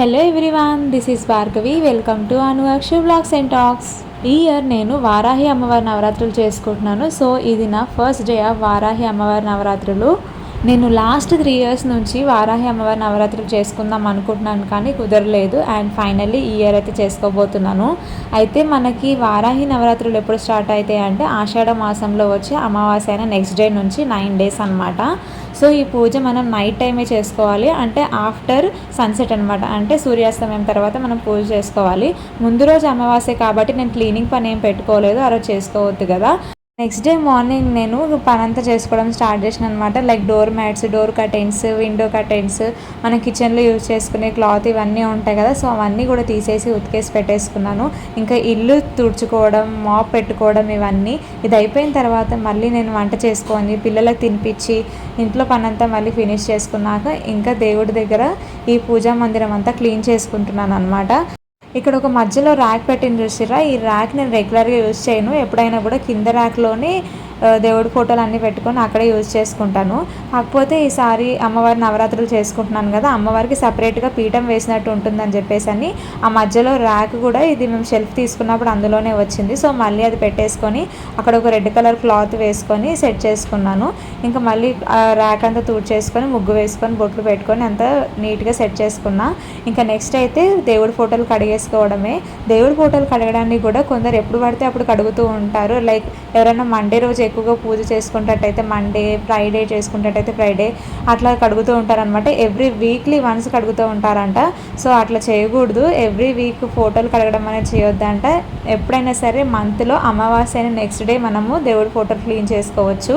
Hello everyone this is Bhargavi welcome to Anuvaksha blogs and talks ఈ year నేను వారాహి అమ్మవారి నవరాత్రులు చేసుకుంటున్నాను. సో ఇది నా ఫస్ట్ డే ఆఫ్ వారాహి అమ్మవారి నవరాత్రులు నేను లాస్ట్ త్రీ ఇయర్స్ నుంచి వారాహి అమ్మవారి నవరాత్రులు చేసుకుందాం అనుకుంటున్నాను కానీ కుదరలేదు. అండ్ ఫైనల్లీ ఈ ఇయర్ అయితే చేసుకోబోతున్నాను. అయితే మనకి వారాహి నవరాత్రులు ఎప్పుడు స్టార్ట్ అవుతాయి అంటే ఆషాఢ మాసంలో వచ్చి అమావాస్య అయిన నెక్స్ట్ డే నుంచి నైన్ డేస్ అనమాట సో ఈ పూజ మనం నైట్ టైమే చేసుకోవాలి. అంటే ఆఫ్టర్ సన్సెట్ అనమాట అంటే సూర్యాస్తమయం తర్వాత మనం పూజ చేసుకోవాలి. ముందు రోజు అమావాస్య కాబట్టి నేను క్లీనింగ్ పని ఏం పెట్టుకోలేదు. ఆ రోజు చేసుకోవద్దు కదా. నెక్స్ట్ డే మార్నింగ్ నేను పనంతా చేసుకోవడం స్టార్ట్ చేసిన అనమాట like door mats door curtains window curtains మన కిచెన్లో యూజ్ చేసుకునే క్లాత్ ఇవన్నీ ఉంటాయి కదా. సో అవన్నీ కూడా తీసేసి ఉతికేసి పెట్టేసుకున్నాను. ఇంకా ఇల్లు తుడుచుకోవడం మాప్ పెట్టుకోవడం ఇవన్నీ ఇది అయిపోయిన తర్వాత మళ్ళీ నేను వంట చేసుకొని పిల్లలకు తినిపించి ఇంట్లో పని అంతా మళ్ళీ ఫినిష్ చేసుకున్నాక ఇంకా దేవుడి దగ్గర ఈ పూజా మందిరం అంతా క్లీన్ చేసుకుంటున్నాను అనమాట ఇక్కడ ఒక మధ్యలో ర్యాక్ పెట్టింది చూసిరా ఈ ర్యాక్ నేను రెగ్యులర్గా యూజ్ చేయను. ఎప్పుడైనా కూడా కింద ర్యాక్లోనే దేవుడి ఫోటోలు అన్నీ పెట్టుకొని అక్కడే యూజ్ చేసుకుంటాను. కాకపోతే ఈసారి అమ్మవారి నవరాత్రులు చేసుకుంటున్నాను కదా అమ్మవారికి సపరేట్గా పీఠం వేసినట్టు ఉంటుందని చెప్పేసి అని ఆ మధ్యలో ర్యాక్ కూడా ఇది మేము షెల్ఫ్ తీసుకున్నప్పుడు అందులోనే వచ్చింది. సో మళ్ళీ అది పెట్టేసుకొని అక్కడ ఒక రెడ్ కలర్ క్లాత్ వేసుకొని సెట్ చేసుకున్నాను. ఇంకా మళ్ళీ ర్యాక్ అంతా చేసుకొని ముగ్గు వేసుకొని బొట్లు పెట్టుకొని అంతా నీట్గా సెట్ చేసుకున్నా. ఇంకా నెక్స్ట్ అయితే దేవుడి ఫోటోలు కడిగేసుకోవడమే. దేవుడి ఫోటోలు కడగడానికి కూడా కొందరు ఎప్పుడు పడితే అప్పుడు కడుగుతూ ఉంటారు. లైక్ ఎవరైనా మండే రోజు ఎక్కువగా పూజ చేసుకున్నట్టయితే మండే ఫ్రైడే చేసుకున్నట్టయితే ఫ్రైడే అట్లా కడుగుతూ ఉంటారనమాట ఎవ్రీ వీక్లీ వన్స్ కడుగుతూ ఉంటారంట. సో అట్లా చేయకూడదు. ఎవ్రీ వీక్ ఫోటోలు కడగడం అనేది చేయొద్దంట. ఎప్పుడైనా సరే మంత్లో అమావాస్య అయిన నెక్స్ట్ డే మనము దేవుడి ఫోటోలు క్లీన్ చేసుకోవచ్చు.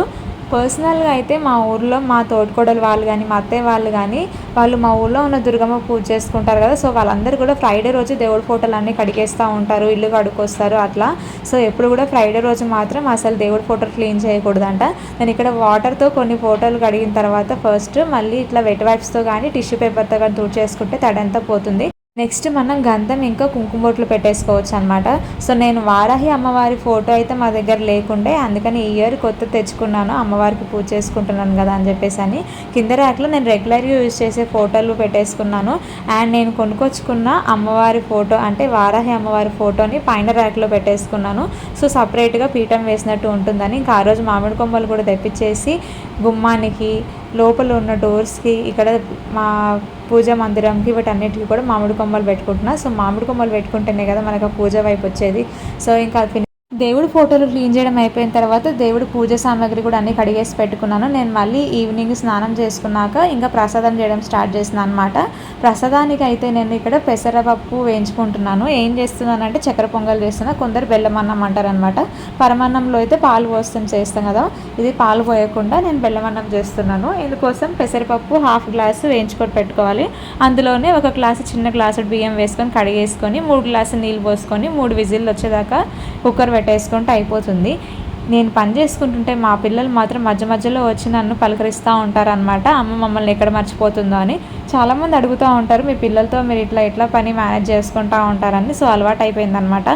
పర్సనల్గా అయితే మా ఊర్లో మా తోటికోడలు వాళ్ళు కానీ మా అత్తయ్య వాళ్ళు కానీ వాళ్ళు మా ఊళ్ళో ఉన్న దుర్గమ్మ పూజ చేసుకుంటారు కదా. సో వాళ్ళందరూ కూడా ఫ్రైడే రోజు దేవుడి ఫోటోలు అన్నీ కడిగేస్తూ ఉంటారు ఇల్లు కడుక్కొస్తారు అట్లా. సో ఎప్పుడు కూడా ఫ్రైడే రోజు మాత్రం అసలు దేవుడి ఫోటోలు క్లీన్ చేయకూడదంట. నేను ఇక్కడ వాటర్తో కొన్ని ఫోటోలు కడిగిన తర్వాత ఫస్ట్ మళ్ళీ ఇట్లా వెట్ వైప్స్తో కానీ టిష్యూ పేపర్తో కానీ తూడ్ చేసుకుంటే తడంతా పోతుంది. నెక్స్ట్ మనం గంధం ఇంకా కుంకుమ బొట్లు పెట్టేసుకోవచ్చు అనమాట సో నేను వారాహి అమ్మవారి ఫోటో అయితే మా దగ్గర లేకుండే అందుకని ఈ ఇయర్ కొత్త తెచ్చుకున్నాను అమ్మవారికి పూజ చేసుకుంటున్నాను కదా అని చెప్పేసి అని కింద ర్యాక్లో నేను రెగ్యులర్గా యూజ్ చేసే ఫోటోలు పెట్టేసుకున్నాను. అండ్ నేను కొనుక్కొచ్చుకున్న అమ్మవారి ఫోటో అంటే వారాహి అమ్మవారి ఫోటోని పైన ర్యాక్లో పెట్టేసుకున్నాను. సో సపరేట్గా పీఠం వేసినట్టు ఉంటుందని. ఇంకా ఆ రోజు మామిడి కొమ్మలు కూడా తెప్పించేసి గుమ్మానికి లోపల ఉన్న డోర్స్కి ఇక్కడ మా పూజ మందిరంకి వీటన్నిటికీ కూడా మామిడి కొమ్మలు పెట్టుకుంటున్నా. సో మామిడి కొమ్మలు పెట్టుకుంటేనే కదా మనకు పూజ వైపు వచ్చేది. సో ఇంకా దేవుడి ఫోటోలు క్లీన్ చేయడం అయిపోయిన తర్వాత దేవుడి పూజ సామాగ్రి కూడా అన్ని కడిగేసి పెట్టుకున్నాను. నేను మళ్ళీ ఈవినింగ్ స్నానం చేసుకున్నాక ఇంకా ప్రసాదం చేయడం స్టార్ట్ చేసిన అనమాట ప్రసాదానికి అయితే నేను ఇక్కడ పెసరపప్పు వేయించుకుంటున్నాను. ఏం చేస్తున్నానంటే చక్కెర పొంగల్ చేస్తున్నా. కొందరు బెల్లం అన్నం అంటారనమాట పరమాన్నంలో అయితే పాలు పోస్తాం చేస్తాం కదా. ఇది పాలు పోయకుండా నేను బెల్లం అన్నం చేస్తున్నాను. ఇందుకోసం పెసరపప్పు హాఫ్ గ్లాసు వేయించుకొని పెట్టుకోవాలి. అందులోనే ఒక గ్లాసు చిన్న గ్లాసు బియ్యం వేసుకొని కడిగేసుకొని మూడు గ్లాసు నీళ్ళు పోసుకొని మూడు విజిల్లు వచ్చేదాకా కుక్కర్ పెట్టేసుకుంటే అయిపోతుంది. నేను పని చేసుకుంటుంటే మా పిల్లలు మాత్రం మధ్య మధ్యలో వచ్చి నన్ను పలకరిస్తూ ఉంటారనమాట అమ్మ మమ్మల్ని ఎక్కడ మర్చిపోతుందో అని చాలామంది అడుగుతూ ఉంటారు మీ పిల్లలతో మీరు ఇట్లా ఇట్లా పని మేనేజ్ చేసుకుంటూ ఉంటారని. సో అలవాటు అయిపోయిందనమాట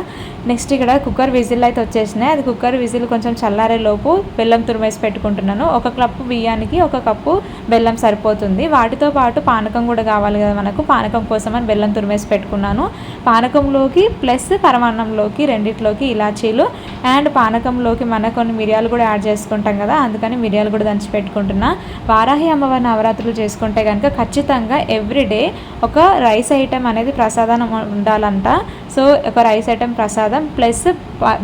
నెక్స్ట్ ఇక్కడ కుక్కర్ విజిల్ అయితే వచ్చేసినాయి. అది కుక్కర్ విజిల్ కొంచెం చల్లారే లోపు బెల్లం తురిమేసి పెట్టుకుంటున్నాను. ఒక కప్పు బియ్యానికి ఒక కప్పు బెల్లం సరిపోతుంది. వాటితో పాటు పానకం కూడా కావాలి కదా మనకు. పానకం కోసం అని బెల్లం తురిమేసి పెట్టుకున్నాను. పానకంలోకి ప్లస్ పరమాన్నంలోకి రెండిట్లోకి ఇలాచీలు. అండ్ పానకంలోకి మన కొన్ని మిరియాలు కూడా యాడ్ చేసుకుంటాం కదా అందుకని మిరియాలు కూడా దంచి పెట్టుకుంటున్నా. వారాహి అమ్మవారి నవరాత్రులు చేసుకుంటే కనుక ఖచ్చితంగా ఎవ్రీడే ఒక రైస్ ఐటెం అనేది ప్రసాదం ఉండాలంట. సో ఒక రైస్ ఐటెం ప్రసాదం ప్లస్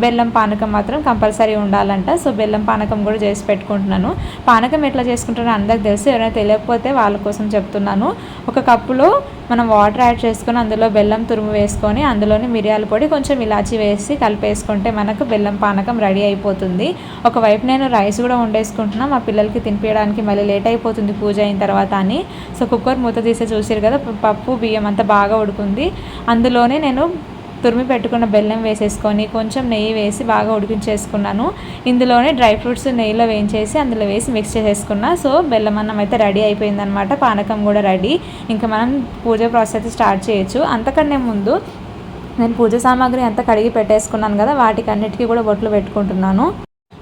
బెల్లం పానకం మాత్రం కంపల్సరీ ఉండాలంట. సో బెల్లం పానకం కూడా చేసి పెట్టుకుంటున్నాను. పానకం ఎట్లా చేసుకుంటారో అందరికి తెలుసు ఎవరైనా తెలియకపోతే వాళ్ళ కోసం చెప్తున్నాను. ఒక కప్పులో మనం వాటర్ యాడ్ చేసుకొని అందులో బెల్లం తురుము వేసుకొని అందులోని మిరియాల పొడి కొంచెం ఇలాచి వేసి కలిపేసుకుంటే మనకు బెల్లం పానకం రెడీ అయిపోతుంది. ఒకవైపు నేను రైస్ కూడా వండేసుకుంటున్నా మా పిల్లలకి తినిపించడానికి మళ్ళీ లేట్ అయిపోతుంది పూజ అయిన తర్వాత అని. సో కుక్కర్ మూత తీసి చూసారు కదా పప్పు బియ్యం అంతా బాగా ఉడుకుంది. అందులోనే నేను తురిమి పెట్టుకున్న బెల్లం వేసేసుకొని కొంచెం నెయ్యి వేసి బాగా ఉడికించేసుకున్నాను. ఇందులోనే డ్రై ఫ్రూట్స్ నెయ్యిలో వేయించేసి అందులో వేసి మిక్స్ చేసేసుకున్నా. సో బెల్లం అన్నం అయితే రెడీ అయిపోయిందనమాట పానకం కూడా రెడీ. ఇంకా మనం పూజ ప్రాసెస్ స్టార్ట్ చేయొచ్చు. అంతకన్నా ముందు నేను పూజ సామాగ్రి అంతా కడిగి పెట్టేసుకున్నాను కదా వాటికి అన్నిటికీ కూడా బొట్లు పెట్టుకుంటున్నాను.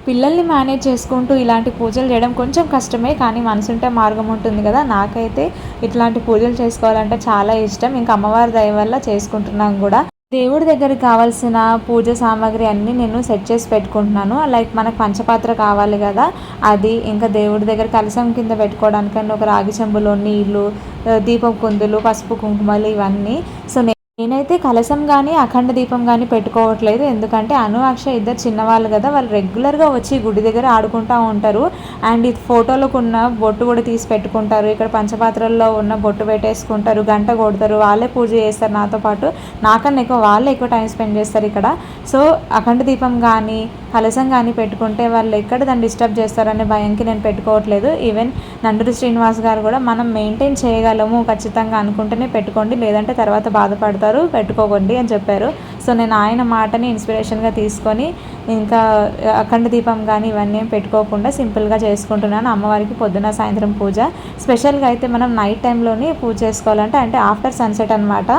పిల్లల్ని మేనేజ్ చేసుకుంటూ ఇలాంటి పూజలు చేయడం కొంచెం కష్టమే కానీ మనసుంటే మార్గం ఉంటుంది కదా. నాకైతే ఇట్లాంటి పూజలు చేసుకోవాలంటే చాలా ఇష్టం. ఇంకా అమ్మవారి దయ వల్ల చేసుకుంటున్నాం కూడా. దేవుడి దగ్గర కావాల్సిన పూజ సామాగ్రి అన్నీ నేను సెట్ చేసి పెట్టుకుంటున్నాను. లైక్ మనకు పంచపాత్ర కావాలి కదా అది ఇంకా దేవుడి దగ్గర కలసం కింద పెట్టుకోవడానికన్నా ఒక రాగి చెంబులో నీళ్ళు దీపం కుందులు పసుపు కుంకుమలు ఇవన్నీ. సో నేనైతే కలసం కానీ అఖండ దీపం కానీ పెట్టుకోవట్లేదు. ఎందుకంటే అను అక్ష ఇద్దరు చిన్నవాళ్ళు కదా వాళ్ళు రెగ్యులర్గా వచ్చి గుడి దగ్గర ఆడుకుంటూ ఉంటారు. అండ్ ఇది ఫోటోలకు ఉన్న బొట్టు కూడా తీసి పెట్టుకుంటారు. ఇక్కడ పంచపాత్రల్లో ఉన్న బొట్టు పెట్టేసుకుంటారు గంట కొడతారు. వాళ్ళే పూజ చేస్తారు నాతో పాటు. నాకన్నా ఎక్కువ వాళ్ళే ఎక్కువ టైం స్పెండ్ చేస్తారు ఇక్కడ. సో అఖండ దీపం కానీ హలసం కానీ పెట్టుకుంటే వాళ్ళు ఎక్కడ దాన్ని డిస్టర్బ్ చేస్తారనే భయంకి నేను పెట్టుకోవట్లేదు. ఈవెన్ నండూరి శ్రీనివాస్ గారు కూడా మనం మెయింటైన్ చేయగలము ఖచ్చితంగా అనుకుంటేనే పెట్టుకోండి. లేదంటే తర్వాత బాధపడతారు పెట్టుకోకండి అని చెప్పారు. సో నేను ఆయన మాటని ఇన్స్పిరేషన్గా తీసుకొని ఇంకా అఖండ దీపం కానీ ఇవన్నీ ఏం పెట్టుకోకుండా సింపుల్గా చేసుకుంటున్నాను. అమ్మవారికి పొద్దున సాయంత్రం పూజ. స్పెషల్గా అయితే మనం నైట్ టైంలోనే పూజ చేసుకోవాలంటే అంటే ఆఫ్టర్ సన్సెట్ అనమాట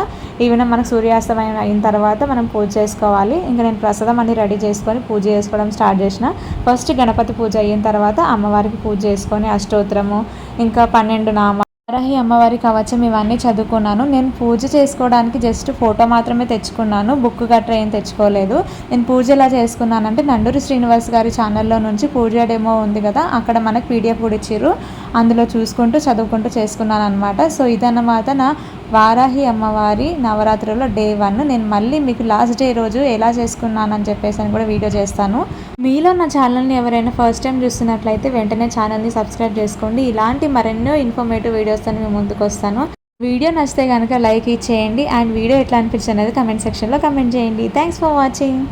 ఈవెన్ మనకు సూర్యాస్తమయం అయిన తర్వాత మనం పూజ చేసుకోవాలి. ఇంకా నేను ప్రసాదం అన్ని రెడీ చేసుకొని పూజ చేసుకోవడం స్టార్ట్ చేసిన. ఫస్ట్ గణపతి పూజ అయిన తర్వాత అమ్మవారికి పూజ చేసుకొని అష్టోత్తరము ఇంకా పన్నెండు నామ వారాహి అమ్మవారి కవచం ఇవన్నీ చదువుకున్నాను. నేను పూజ చేసుకోవడానికి జస్ట్ ఫోటో మాత్రమే తెచ్చుకున్నాను. బుక్ గట్రా ఏం తెచ్చుకోలేదు. నేను పూజ ఎలా చేసుకున్నానంటే నండూరి శ్రీనివాస్ గారి ఛానల్లో నుంచి పూజ డెమో ఉంది కదా అక్కడ మనకు పీడిఎఫ్ కూడా ఇచ్చారు అందులో చూసుకుంటూ చదువుకుంటూ చేసుకున్నాను అనమాట సో ఇదన్నమాట నా వారాహి అమ్మవారి నవరాత్రుల్లో డే వన్. నేను మళ్ళీ మీకు లాస్ట్ డే రోజు ఎలా చేసుకున్నానని చెప్పేసి అని కూడా వీడియో చేస్తాను. మీలో నా ఛానల్ని ఎవరైనా ఫస్ట్ టైం చూస్తున్నట్లయితే వెంటనే ఛానల్ని సబ్స్క్రైబ్ చేసుకోండి. ఇలాంటి మరెన్నో ఇన్ఫర్మేటివ్ వీడియోస్తో మేము ముందుకు వస్తాను. వీడియో నచ్చితే కనుక లైక్ ఇచ్చేయండి అండ్ వీడియో ఎట్లా అనిపించింది అనేది కమెంట్ సెక్షన్లో కమెంట్ చేయండి. Thanks for watching.